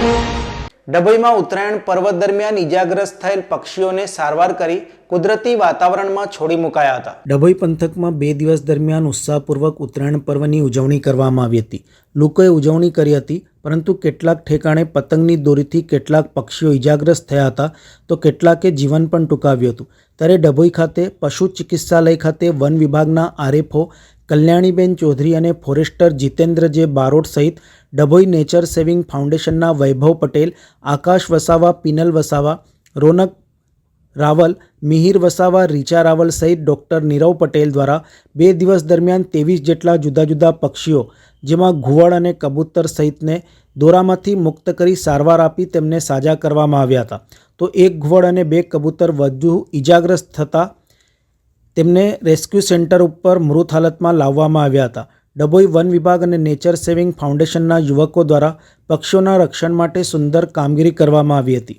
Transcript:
ડભોઈમાં ઉત્તરાયણ પર્વ દરમિયાન ઇજાગ્રસ્ત થયેલ પક્ષીઓને સારવાર કરી કુદરતી વાતાવરણમાં છોડી મુકાયા હતા. ડભોઈ પંથકમાં બે દિવસ દરમિયાન ઉત્સાહપૂર્વક ઉત્તરાયણ પર્વની ઉજવણી કરવામાં આવી હતી. લોકોએ ઉજવણી કરી હતી, પરંતુ કેટલાક ઠેકાણે પતંગની દોરીથી કેટલાક પક્ષીઓ ઇજાગ્રસ્ત થયા હતા, તો કેટલાકે જીવન પણ ટૂંકાવ્યું હતું. ત્યારે ડભોઈ ખાતે પશુ ચિકિત્સાલય ખાતે વન વિભાગના આરએફઓ કલ્યાણીબેન ચૌધરી અને ફોરેસ્ટર જીતેન્દ્ર જે બારોટ સહિત ડભોઈ નેચર સેવિંગ ફાઉન્ડેશનના વૈભવ પટેલ, આકાશ વસાવા, પિનલ વસાવા, રોનક રાવલ, મિહિર વસાવા, રીચા રાવલ સહિત ડૉક્ટર નીરવ પટેલ દ્વારા બે દિવસ દરમિયાન ત્રેવીસ જેટલા જુદા જુદા પક્ષીઓ, જેમાં ઘુવડ અને કબૂતર સહિતને દોરામાંથી મુક્ત કરી સારવાર આપી તેમને સાજા કરવામાં આવ્યા હતા. તો એક ઘુવડ અને બે કબૂતર વધુ ઈજાગ્રસ્ત થતાં તેમને રેસ્ક્યુ સેન્ટર ઉપર મૃત હાલતમાં લાવવામાં આવ્યા હતા. ડભોઈ વન વિભાગ અને નેચર સેવિંગ ફાઉન્ડેશનના યુવકો દ્વારા પક્ષીઓના રક્ષણ માટે સુંદર કામગીરી કરવામાં આવી હતી.